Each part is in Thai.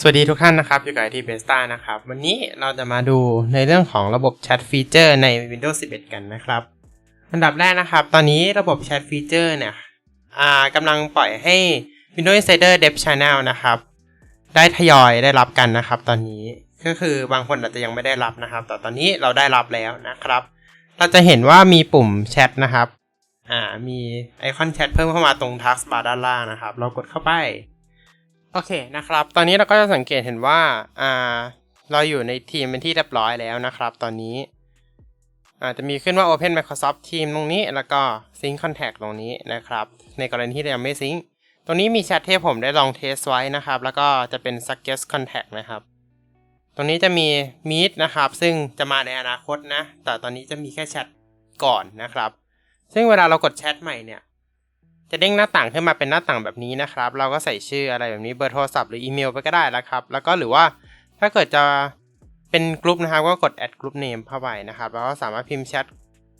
สวัสดีทุกท่านนะครับ อยู่กับไอทีเบสตานะครับ วันนี้เราจะมาดูในเรื่องของระบบแชทฟีเจอร์ใน Windows 11 กันนะครับ อันดับแรกนะครับ ตอนนี้ระบบแชทฟีเจอร์เนี่ยอ่ากำลังปล่อยให้ Windows Insider Dev Channel นะครับ ได้ทยอยได้รับกันนะครับ ตอนนี้ก็คือบางคนอาจจะยังไม่ได้รับนะครับ แต่ตอนนี้เราได้รับแล้วนะครับ เราจะเห็นว่ามีปุ่มแชทนะครับอ่ามีไอคอนแชทเพิ่มเข้ามาตรงทักบาร์ด้านล่างนะครับ เรากดเข้าไป โอเคนะครับ ตอนนี้เราก็จะสังเกตเห็นว่าอ่าเราอยู่ในทีมเป็นที่เรียบร้อยแล้วนะครับ ตอนนี้อาจจะมีขึ้นว่า Open Microsoft Team ตรงนี้ แล้วก็ Sync Contact ตรงนี้นะครับ ในกรณีที่เรายังไม่ Sync ตรงนี้มีแชทที่ผมได้ลองเทสไว้นะครับ แล้วก็จะเป็น Suggest Contact นะครับ ตรงนี้จะมี Meet นะครับ ซึ่งจะมาในอนาคตนะ แต่ตอนนี้จะมีแค่แชทก่อนนะครับ ซึ่งเวลาเรากดแชทใหม่เนี่ย จะเด้งหน้าต่างขึ้นมาเป็นหน้าต่างแบบนี้นะครับ เราก็ใส่ชื่ออะไรแบบนี้เบอร์โทรศัพท์หรืออีเมลไปก็ได้แล้วครับ แล้วก็หรือว่าถ้าเกิดจะเป็นกลุ่มนะครับก็กด add group name เข้าไปนะครับแล้วก็สามารถพิมพ์แชท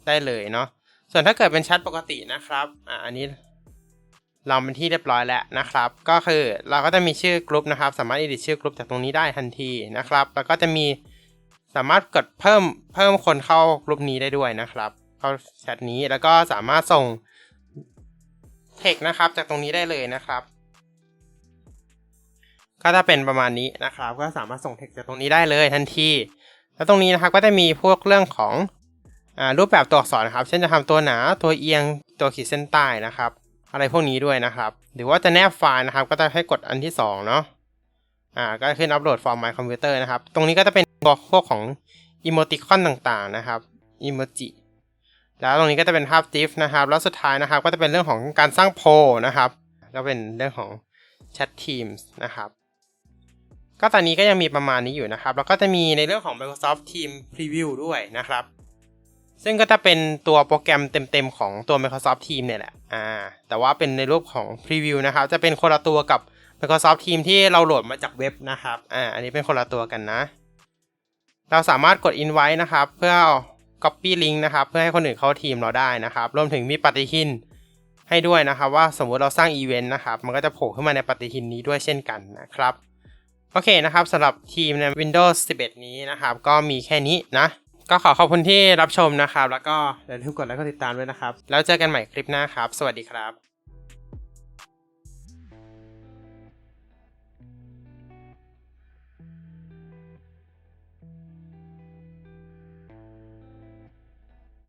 ได้เลยเนาะส่วนถ้าเกิดเป็นแชทปกตินะครับอ่าอันนี้เราเป็นที่เรียบร้อยแล้วนะครับ ก็คือเราก็จะมีชื่อกลุ่มนะครับ สามารถ edit ชื่อกลุ่มจากตรงนี้ได้ทันทีนะครับ แล้วก็จะมีสามารถกดเพิ่มเพิ่มคนเข้ากลุ่มนี้ได้ด้วยนะครับ เข้าแชทนี้แล้วก็สามารถส่ง เทคนะครับ จากตรงนี้ได้เลยนะครับ ก็ถ้าเป็นประมาณนี้นะครับ ก็สามารถส่งเทคจากตรงนี้ได้เลยทันที แล้วตรงนี้นะครับก็จะมีพวกเรื่องของอรูปแบบตัวอักษรนะครับ เช่นจะทำตัวหนา ตัวเอียง ตัวขีดเส้นใต้นะครับ อะไรพวกนี้ด้วยนะครับ หรือว่าจะแนบไฟล์นะครับ ก็จะให้กดอันที่2เนาะ อ่า ก็ขึ้นอัปโหลดฟอร์ม My Computer นะครับ ตรงนี้ก็จะเป็นพวกของอีโมติคอนต่างๆนะครับอีโมจิ แล้วตรงนี้ก็จะเป็นภาพ GIF นะครับ แล้วสุดท้ายนะครับ ก็จะเป็นเรื่องของการสร้างโพลนะครับ ก็เป็นเรื่องของ Chat Teams นะครับ ก็ตอนนี้ก็ยังมีประมาณนี้อยู่นะครับ แล้วก็จะมีในเรื่องของ Microsoft Team Preview ด้วยนะครับ ซึ่งก็จะเป็นตัวโปรแกรมเต็มๆของตัว Microsoft Team เนี่ยแหละ อ่า แต่ว่าเป็นในรูปของ Preview นะครับ จะเป็นคนละตัวกับ Microsoft Team ที่เราโหลดมาจากเว็บนะครับ อ่า อันนี้เป็นคนละตัวกันนะ เราสามารถกด Invite นะครับ เพื่อ Copy Link นะครับ เพื่อให้คนอื่นเข้าทีมเราได้นะครับ รวมถึงมีปฏิทินให้ด้วยนะครับ ว่าสมมุติเราสร้างอีเวนต์นะครับ มันก็จะโผล่ขึ้นมาในปฏิทินนี้ด้วยเช่นกันนะครับ โอเคนะครับสำหรับทีมใน Windows 11 นี้นะครับ ก็มีแค่นี้นะ ก็ขอขอบคุณที่รับชมนะครับ แล้วก็อย่าลืมกดไลค์กดติดตามด้วยนะครับ แล้วเจอกันใหม่คลิปหน้าครับ สวัสดีครับ